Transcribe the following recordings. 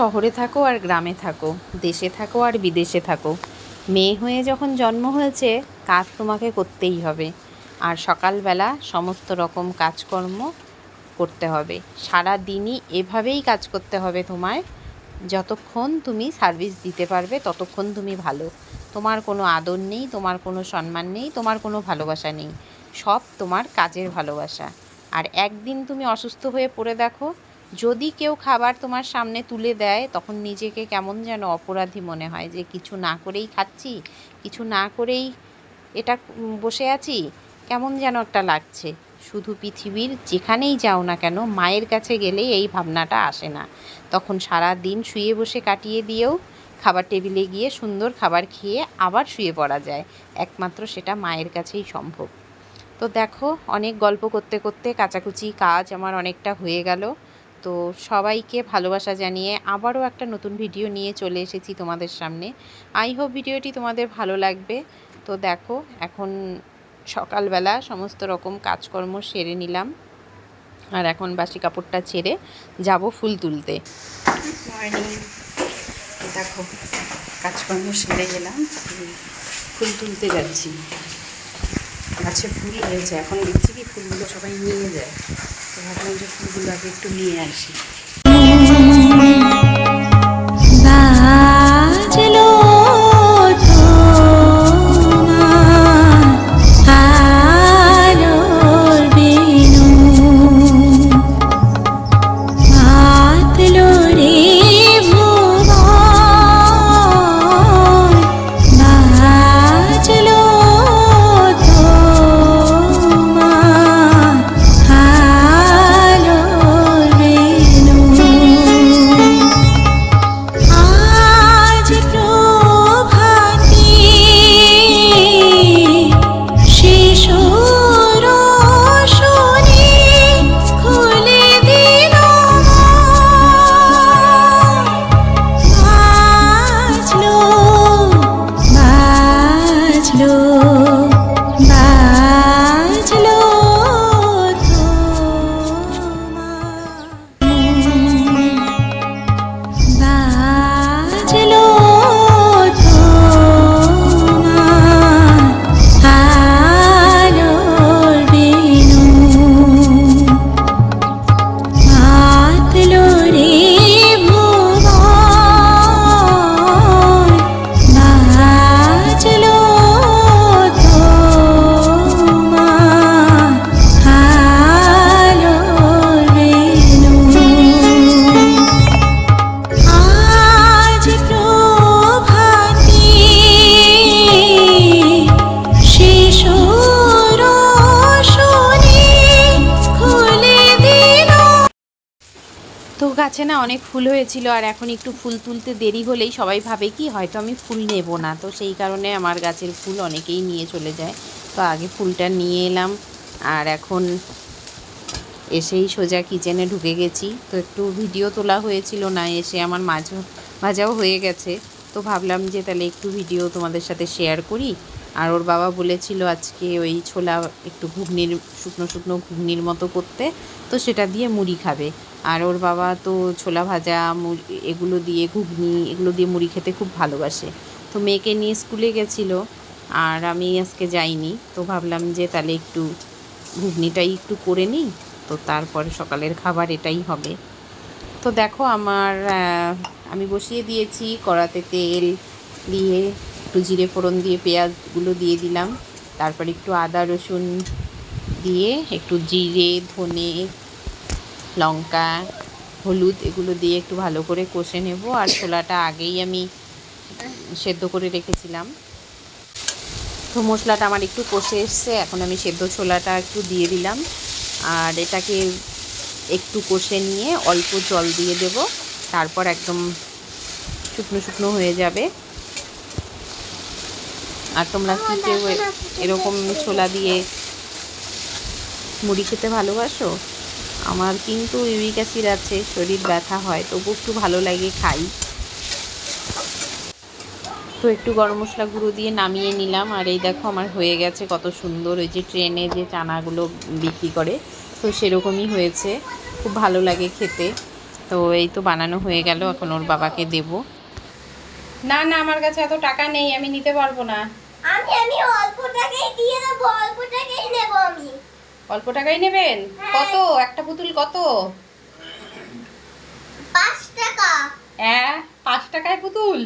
শহরে থাকো আর গ্রামে থাকো, দেশে থাকো আর বিদেশে থাকো। মেয়ে হয়ে যখন জন্ম হয়েছে, কাজ তোমাকে করতেই হবে। আর সকালবেলা সমস্ত রকম কাজকর্ম করতে হবে। সারা দিনই এভাবেই কাজ করতে হবে তোমায়। যতক্ষণ তুমি সার্ভিস দিতে পারবে, ততক্ষণ তুমি ভালো। তোমার কোনো আদর নেই, তোমার কোনো সম্মান নেই, তোমার কোনো ভালোবাসা নেই। সব তোমার কাজের ভালোবাসা। আর একদিন তুমি অসুস্থ হয়ে পড়ে দেখো যদি কেউ খাবার তোমার সামনে তুলে দেয়, তখন নিজেকে কেমন যেন অপরাধী মনে হয় যে কিছু না করেই খাচ্ছি, কিছু না করেই এটা বসে আছি, কেমন যেন একটা লাগছে। শুধু পৃথিবীর যেখানেই যাও না কেন, মায়ের কাছে গেলেই এই ভাবনাটা আসে না। তখন সারা দিন শুয়ে বসে কাটিয়ে দিয়েও খাবার টেবিলে গিয়ে সুন্দর খাবার খেয়ে আবার শুয়ে পড়া যায়। একমাত্র সেটা মায়ের কাছেই সম্ভব। তো দেখো, অনেক গল্প করতে করতে কাচাকুচি কাজ আমার অনেকটা হয়ে গেল। তো সবাইকে ভালোবাসা জানিয়ে আবারও একটা নতুন ভিডিও নিয়ে চলে এসেছি তোমাদের সামনে। আই হোপ ভিডিওটি তোমাদের ভালো লাগবে। তো দেখো, এখন সকালবেলা সমস্ত রকম কাজকর্ম সেরে নিলাম। আর এখন বাসি কাপড়টা ছেড়ে যাব ফুল তুলতে। দেখো, কাজকর্ম সেরে গেলাম। ফুল তুলতে যাচ্ছি। গাছে ফুল হয়েছে। এখন দেখছি কি ফুলগুলো সবাই নিয়ে যায়। ভাবলাম যে ফুলগুলো আগে একটু নিয়ে আসি। গাছে না, অনেক ফুল হয়েছিল আর এখন একটু ফুল তুলতে দেরি হলেই সবাই ভাবে কি হয়তো আমি ফুল নেব না। তো সেই কারণে আমার গাছের ফুল অনেকেই নিয়ে চলে যায়। তো আগে ফুলটা নিয়ে এলাম আর এখন এসেই সোজা কিচেনে ঢুকে গেছি। তো একটু ভিডিও তোলা হয়েছিল না, এসে আমার মাঝ ভাজাও হয়ে গেছে। তো ভাবলাম যে তাহলে একটু ভিডিও তোমাদের সাথে শেয়ার করি। আর ওর বাবা বলেছিল আজকে ওই ছোলা একটু ঘুগনির, শুকনো শুকনো ঘুগনির মতো করতে, তো সেটা দিয়ে মুড়ি খাবে। আর ওর বাবা তো ছোলা ভাজা, মুড়ি, এগুলো দিয়ে ঘুগনি, এগুলো দিয়ে মুড়ি খেতে খুব ভালোবাসে। তো মেয়েকে নিয়ে স্কুলে গেছিল, আর আমি আজকে যাইনি, তো ভাবলাম যে তাহলে একটু ঘুগনিটাই একটু করে নিই, তো তারপরে সকালের খাবার এটাই হবে। তো দেখো আমার আমি বসিয়ে দিয়েছি কড়াতে তেল দিয়ে একটু জিরে ফোড়ন দিয়ে, পেঁয়াজগুলো দিয়ে দিলাম। তারপর একটু আদা, রসুন দিয়ে একটু জিরে, ধনে, লঙ্কা, হলুদ এগুলো দিয়ে একটু ভালো করে কষে নেব। আর ছোলাটা আগেই আমি সেদ্ধ করে রেখেছিলাম। তো মশলাটা আমার একটু কষে এসছে, এখন আমি সেদ্ধ ছোলাটা একটু দিয়ে দিলাম। আর এটাকে একটু কষে নিয়ে অল্প জল দিয়ে দেব। তারপর একদম শুকনো শুকনো হয়ে যাবে। আর তোমরা কি কেউ এরকম ছোলা দিয়ে মুড়ি খেতে ভালোবাসো? আমার কিন্তু ইউরিক অ্যাসিড আছে শরীর ব্যথা হয় তবু একটু ভালো লাগে খাই। তো একটু গরম মশলা গুঁড়ো দিয়ে নামিয়ে নিলাম আর এই দেখো আমার হয়ে গেছে কত সুন্দর ওই যে ট্রেনে যে চানাগুলো বিক্রি করে তো সেরকমই হয়েছে খুব ভালো লাগে খেতে। তো এই তো বানানো হয়ে গেল এখন ওর বাবাকে দেব। না না আমার কাছে এত টাকা নেই আমি নিতে পারব না। আমি অল্প টাকাই দিয়ে দেবো অল্প টাকাই নেব আমি। অল্প টাকাই নেবেন? কত? একটা পুতুল কত? পাঁচ টাকা। হ্যাঁ পাঁচ টাকায় পুতুল?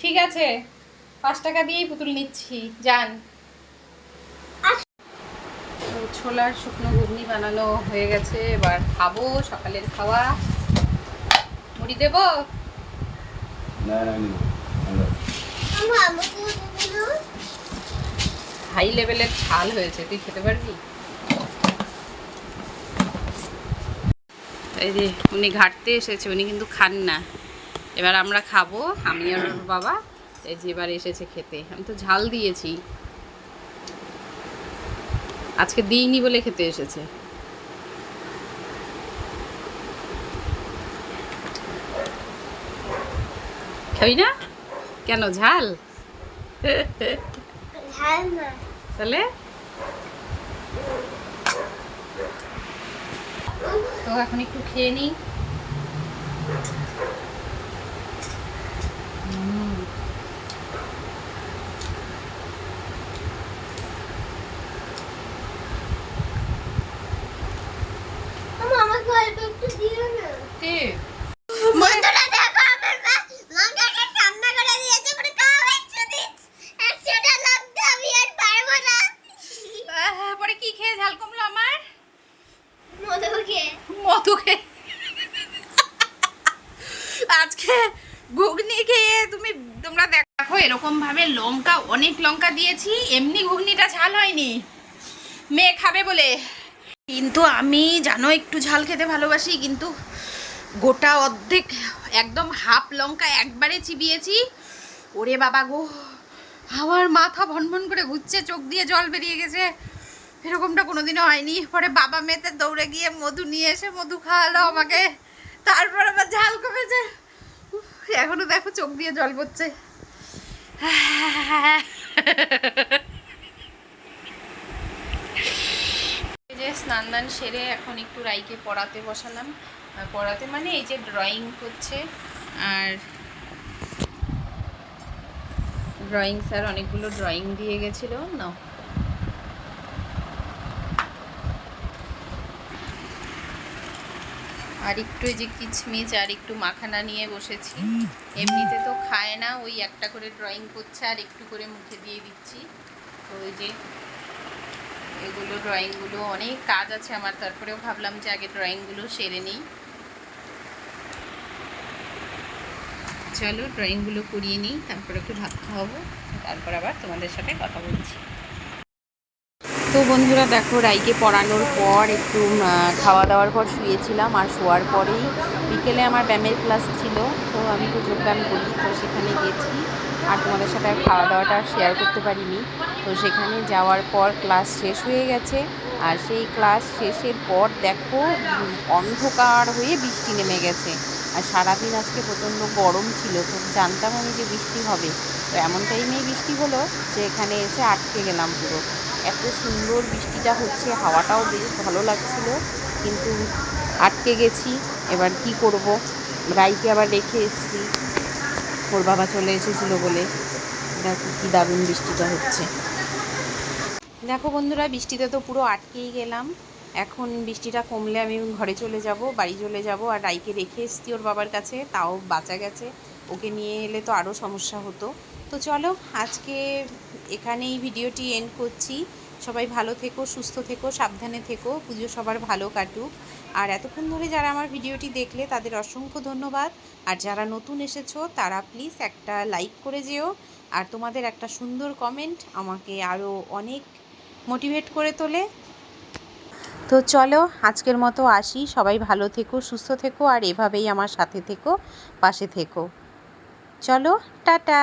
ঠিক আছে। পাঁচ টাকা দিয়েই পুতুল নিচ্ছি। যান। ছোলার শুকনো ঘুগনি বানানো হয়ে গেছে। এবার খাব সকালের খাওয়া। মুড়ি দেবো? না না হাই লেভেলের ঝাল হয়েছে। তুই খেতে পারবি? এই যে উনি ঘাটতে এসেছে, উনি কিন্তু খান না। এবার আমরা খাব, আমি আর ওর বাবা। এই যে এবার এসেছে খেতে। আমি তো ঝাল দিয়েছি। আজকে দিইনি বলে খেতে এসেছে। খাবি না? কেন, ঝাল? তাহলে? তো এখন একটু খেয়ে নিই আমি আমাকে অল্প একটু দিও না তে, বন্ধুরা দেখো আমার মা লঙ্কাটা ঠান্ডা করে দিয়েছে পুরো কাও একশো দিন একশোটা লঙ্কা আমি আর পারব না আহ, পরে কি খেয়ে ঝাল কমলো আমার মধুকে মধু খেয়ে আজকে ঘুগনি খেয়ে তুমি তোমরা দেখো এরকম লঙ্কা অনেক লঙ্কা দিয়েছি এমনি ঘুগনিটা ঝাল হয়নি। মেয়ে খাবে বলে। কিন্তু আমি জানো একটু ঝাল খেতে ভালোবাসি কিন্তু গোটা অর্ধেক একদম হাফ লঙ্কা একবারে চিবিয়েছি। ওরে বাবা গো আমার মাথা ভনভন করে ঘুরছে চোখ দিয়ে জল বেরিয়ে গেছে। এরকমটা কোনোদিনও হয়নি। পরে বাবা মেয়েতে দৌড়ে গিয়ে মধু নিয়ে এসে মধু খাওয়ালো আমাকে। তারপর আবার ঝাল কমেছে। উফ, এখনও দেখো চোখ দিয়ে জল পড়ছে। যে স্নান দান সেরে এখন একটু রাইকে পড়াতে বসালাম। পড়াতে মানে এই যে ড্রয়িং করছে। আর ড্রয়িং স্যার অনেকগুলো ড্রয়িং দিয়ে গেছিল। না আর একটু এই যে কিচমিচ আর একটু মাখানা নিয়ে বসেছি। এমনিতে তো খায় না, ওই একটা করে ড্রয়িং করছে আর একটু করে মুখে দিয়ে দিচ্ছি। তো ওই যে এগুলো ড্রয়িংগুলো অনেক কাজ আছে আমার, তারপরেও ভাবলাম যে আগে ড্রয়িংগুলো সেরে নিই। চলো ড্রয়িংগুলো করিয়ে নিই, তারপরে একটু ভাত খাওয়াবো, তারপর আবার তোমাদের সাথে কথা বলছি। তো বন্ধুরা দেখো, রাইকে পড়ানোর পর একটু খাওয়া দাওয়ার পর শুয়েছিলাম আর শোয়ার পরেই বিকেলে আমার ব্যায়ামের ক্লাস ছিল, তো আমি তো যোগব্যায়াম করি, তো সেখানে গেছি। আর তোমাদের সাথে খাওয়া দাওয়াটা শেয়ার করতে পারিনি। তো সেখানে যাওয়ার পর ক্লাস শেষ হয়ে গেছে। আর সেই ক্লাস শেষের পর দেখো, অন্ধকার হয়ে বৃষ্টি নেমে গেছে। আর সারাদিন আজকে প্রচণ্ড গরম ছিল, তো জানতাম আমি যে বৃষ্টি হবে। তো এমন টাইমেই বৃষ্টি হলো যে এখানে এসে আটকে গেলাম পুরো। এত সুন্দর বৃষ্টিটা হচ্ছে, হাওয়াটাও বেশ ভালো লাগছিল, কিন্তু আটকে গেছি। এবার কি করব? রাইকে আবার রেখে এসেছি। ওর বাবা চলে এসেছিল বলে। দেখো কি দারুণ বৃষ্টিটা হচ্ছে। দেখো বন্ধুরা, বৃষ্টিতে তো পুরো আটকেই গেলাম। এখন বৃষ্টিটা কমলে আমি ঘরে চলে যাব, বাড়ি চলে যাব, আর রাইকে রেখে এসছি ওর বাবার কাছে, তাও বাঁচা গেছে। ওকে নিয়ে এলে তো আরও সমস্যা হতো। তো চলো, আজকে এখানেই ভিডিওটি এন্ড করছি। সবাই ভালো থেকো, সুস্থ থেকো, সাবধানে থেকো, পুজো সবার ভালো কাটুক। আর এতক্ষণ ধরে যারা আমার ভিডিওটি দেখলে, তাদের অসংখ্য ধন্যবাদ। আর যারা নতুন এসেছ, তারা প্লিজ একটা লাইক করে যেও। আর তোমাদের একটা সুন্দর কমেন্ট আমাকে আরও অনেক মোটিভেট করে তোলে। তো চলো, আজকের মতো আসি। সবাই ভালো থেকো, সুস্থ থেকো, আর এভাবেই আমার সাথে থেকো, পাশে থেকো। চলো, টাটা!